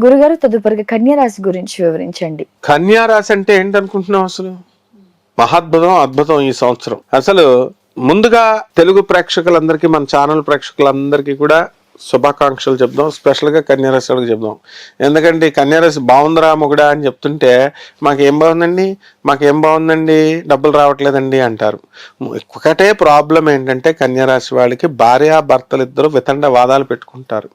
గురుగారు తదుపరిగా కన్యారాశి గురించి వివరించండి. కన్యారాశి అంటే ఏంటనుకుంటున్నావు అసలు? మహాద్భుతం అద్భుతం ఈ సంవత్సరం. అసలు ముందుగా తెలుగు ప్రేక్షకులందరికీ మన ఛానల్ ప్రేక్షకులందరికీ కూడా శుభాకాంక్షలు చెప్దాం. స్పెషల్గా కన్యారాశి వాళ్ళకి చెప్దాం. ఎందుకంటే కన్యారాశి బాగుందిరా మొగుడా అని చెప్తుంటే మాకేం బాగుందండి? మాకేం బాగుందండి? డబ్బులు రావట్లేదండి అంటారు. ఒకటే ప్రాబ్లం ఏంటంటే కన్యారాశి వాళ్ళకి భార్యాభర్తలు ఇద్దరు వితండ వాదాలు పెట్టుకుంటారు.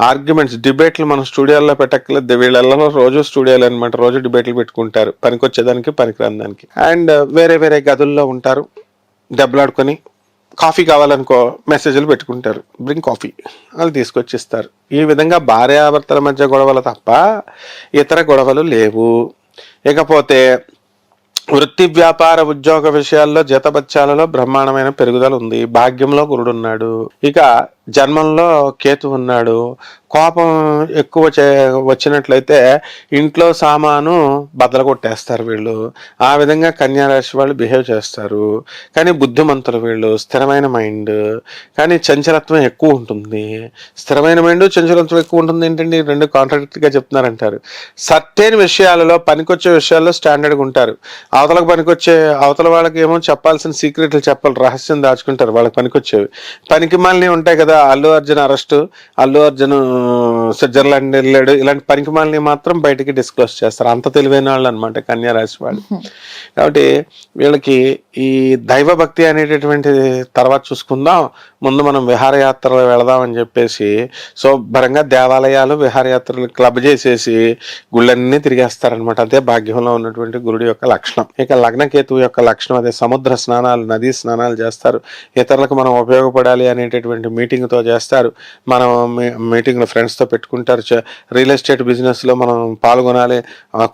ఆర్గ్యుమెంట్స్ డిబేట్లు మనం స్టూడియోలో పెట్టక్కలేదు వీళ్ళల్లో రోజు స్టూడియోలు అనమాట రోజు డిబేట్లు పెట్టుకుంటారు. పనికొచ్చేదానికి పనికిరాని దానికి. అండ్ వేరే వేరే గదుల్లో ఉంటారు. దెబ్బలాడుకొని కాఫీ కావాలనుకో మెసేజ్లు పెట్టుకుంటారు. Bring coffee. వాళ్ళు తీసుకొచ్చిస్తారు. ఈ విధంగా భార్యాభర్తల మధ్య గొడవలు తప్ప ఇతర గొడవలు లేవు. ఇకపోతే వృత్తి వ్యాపార ఉద్యోగ విషయాల్లో జతపత్యాలలో బ్రహ్మాండమైన పెరుగుదల ఉంది. భాగ్యంలో గురుడున్నాడు. ఇక జన్మంలో కేతు ఉన్నాడు. కోపం ఎక్కువ చే వచ్చినట్లయితే ఇంట్లో సామాను బద్దలు కొట్టేస్తారు వీళ్ళు. ఆ విధంగా కన్యారాశి వాళ్ళు బిహేవ్ చేస్తారు. కానీ బుద్ధిమంతులు వీళ్ళు స్థిరమైన మైండ్. కానీ చంచలత్వం ఎక్కువ ఉంటుంది. స్థిరమైన మైండ్ చంచలత్వం ఎక్కువ ఉంటుంది ఏంటండి? ఈ రెండు కాంట్రాక్ట్గా చెప్తున్నారంటారు. సర్టైన్ విషయాలలో పనికొచ్చే విషయాల్లో స్టాండర్డ్గా ఉంటారు. అవతలకు పనికొచ్చే అవతల వాళ్ళకి ఏమో చెప్పాల్సిన సీక్రెట్లు చెప్పాలి రహస్యం దాచుకుంటారు. వాళ్ళకి పనికొచ్చేవి. పనికి మళ్ళీ ఉంటాయి కదా అల్లు అర్జున్ అరెస్ట్ అల్లు అర్జున్ స్విట్జర్లాండ్ వెళ్ళాడు. ఇలాంటి పనికి మళ్ళీ మాత్రం బయటికి డిస్క్లోజ్ చేస్తారు. అంత తెలివైన వాళ్ళు అనమాట కన్యా రాశి వాళ్ళు కాబట్టి వీళ్ళకి ఈ దైవ భక్తి అనేటటువంటి తర్వాత చూసుకుందాం. ముందు మనం విహారయాత్రలు వెళదామని చెప్పేసి శుభ్రంగా దేవాలయాలు విహారయాత్రలు క్లబ్ చేసేసి గుళ్ళన్నీ తిరిగేస్తారనమాట అదే భాగ్యంలో ఉన్నటువంటి గురుడి యొక్క లక్షణం. ఇక లగ్నకేతువు యొక్క లక్షణం అదే సముద్ర స్నానాలు నదీ స్నానాలు చేస్తారు. ఇతరులకు మనం ఉపయోగపడాలి అనేటటువంటి మీటింగ్ మీటింగ్తో చేస్తారు. మనం మీటింగ్ ఫ్రెండ్స్తో పెట్టుకుంటారు. రియల్ ఎస్టేట్ బిజినెస్లో మనం పాల్గొనాలి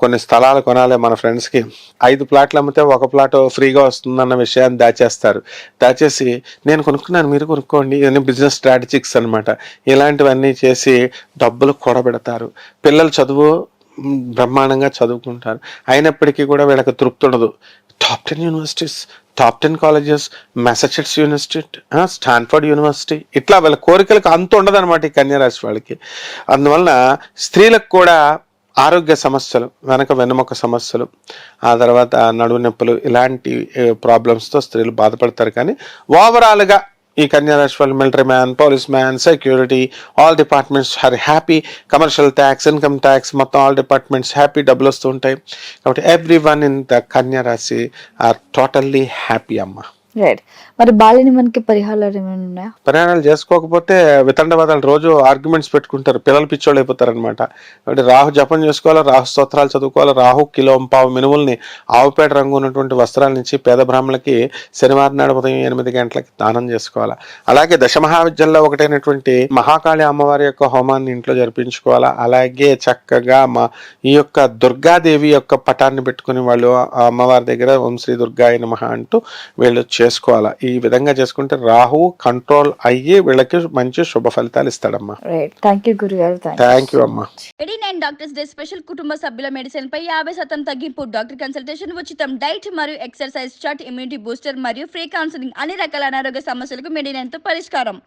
కొన్ని స్థలాలు కొనాలి. మన ఫ్రెండ్స్కి ఐదు ప్లాట్లు అమ్మితే ఒక ప్లాట్ ఫ్రీగా వస్తుందన్న విషయాన్ని దాచేస్తారు. దాచేసి నేను కొనుక్కున్నాను మీరు కొనుక్కోండి ఇవన్నీ బిజినెస్ స్ట్రాటజిక్స్ అన్నమాట. ఇలాంటివన్నీ చేసి డబ్బులు కూడబెడతారు. పిల్లల చదువు బ్రహ్మాండంగా చదువుకుంటారు. అయినప్పటికీ కూడా వీళ్ళకి తృప్తి ఉండదు. Top ten universities top ten colleges Massachusetts university Stanford university ఇట్లా వాళ్ళ కోరికలకు అంత ఉండదన్నమాట ఈ కన్యారాశి వాళ్ళకి. అందువలన స్త్రీలకు కూడా ఆరోగ్య సమస్యలు వెనక వెన్నెముక సమస్యలు ఆ తర్వాత నడువు నొప్పులు ఇలాంటి ప్రాబ్లమ్స్తో స్త్రీలు బాధపడతారు. కానీ ఓవరాల్గా ఈ కన్యారాశి వాళ్ళు military man police man security all departments are happy. Commercial tax income tax మొత్తం ఆల్ డిపార్ట్మెంట్స్ హ్యాపీ డబ్బులు వస్తూ ఉంటాయి. కాబట్టి ఎవ్రీ వన్ ఇన్ ద కన్యారాశి ఆర్ టోటల్లీ హ్యాపీ అమ్మ. రైట్ మరి బాల్య మనకి పరిహారాలు ఏమైనా ఉన్నాయా? ప్రయాణాలు చేసుకోకపోతే వితండవాదాలు రోజు ఆర్గ్యుమెంట్స్ పెట్టుకుంటారు. పిల్లలు పిచ్చోళ్ళు అయిపోతారు అనమాట కాబట్టి రాహు జపం చేసుకోవాలి రాహు స్తోత్రాలు చదువుకోవాలి రాహు కిలో పావు మినుముల్ని ఆవుపేట రంగు ఉన్నటువంటి వస్త్రాల నుంచి పేద బ్రాహ్మణులకి శనివారం నాడు ఉదయం ఎనిమిది గంటలకి దానం చేసుకోవాలా. అలాగే దశమహావిద్యల్లో ఒకటైనటువంటి మహాకాళి అమ్మవారి యొక్క హోమాన్ని ఇంట్లో జరిపించుకోవాలా. అలాగే చక్కగా మా ఈ యొక్క దుర్గాదేవి యొక్క పటాన్ని పెట్టుకుని వాళ్ళు అమ్మవారి దగ్గర ఓం శ్రీ దుర్గాయ నమః అంటూ వీళ్ళు చేసుకోవాలా? ఈ విధంగా చేసుకుంటే రాహు కంట్రోల్ అయ్యి వీళ్ళకి మంచి శుభ ఫలితాలు ఇస్తాడమ్మా. రైట్ థ్యాంక్ యూ గురుగారు. థ్యాంక్ థ్యాంక్ యూ అమ్మా. Eighty nine doctors day special కుటుంబ సభ్యుల మెడిసిన్ పై యాభై శాతం తగ్గింపు డాక్టర్ కన్సల్టేషన్ ఉచితం డైట్ మరియు ఎక్సర్సైజ్ చార్ట్ ఇమ్యూనిటీ బూస్టర్ మరియు ఫ్రీ కౌన్సిలింగ్ అన్ని రకాల అనారోగ్య సమస్యలకు మెడినైన్తో పరిష్కారం.